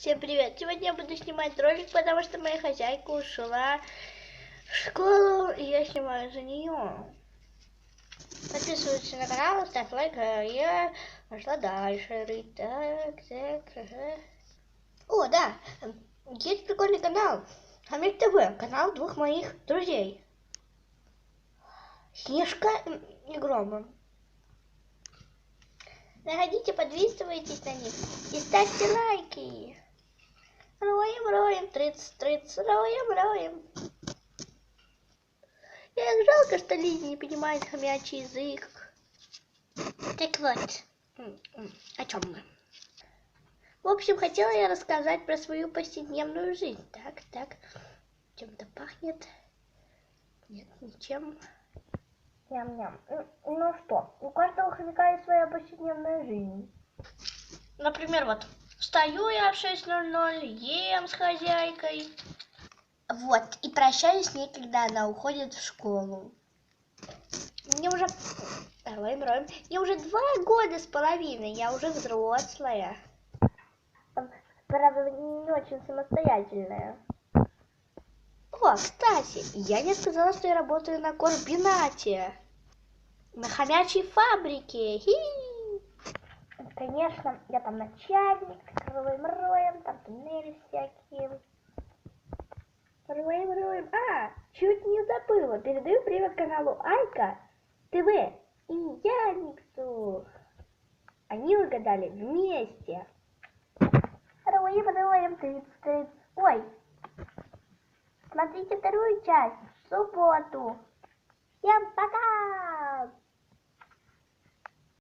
Всем привет! Сегодня я буду снимать ролик, потому что моя хозяйка ушла в школу, и я снимаю за нее. Подписывайтесь на канал, ставь лайк, а я пошла дальше рыть. Так, так, ага. О, да, есть прикольный канал. Хамик ТВ, канал двух моих друзей. Снежка и Грома. Заходите, подписывайтесь на них и ставьте лайки. Роем, роем, трыц, трыц, роем, роем. Я их жалко, что Лиза не понимает хомячий язык. Так вот, о чем мы? В общем, хотела я рассказать про свою повседневную жизнь. Так, так, чем-то пахнет. Нет, ничем. Ням-ням. Ну что, у каждого хомяка есть своя повседневная жизнь. Например, вот, встаю я в 6.00, ем с хозяйкой. Вот, и прощаюсь с ней, когда она уходит в школу. Мне уже... Роем, роем. Мне уже два года с половиной, я уже взрослая. Правда, не очень самостоятельная. О, кстати, я не сказала, что я работаю на комбинате. На хомячей фабрике. Хи -хи. Конечно, я там начальник, роем, роем, там туннели всякие. Роем, роем. А, чуть не забыла. Передаю привет каналу Айка ТВ и Яниксу. Они угадали вместе. Роем, роем, тыц, тыц. Ой, Смотрите вторую часть в субботу. Всем пока!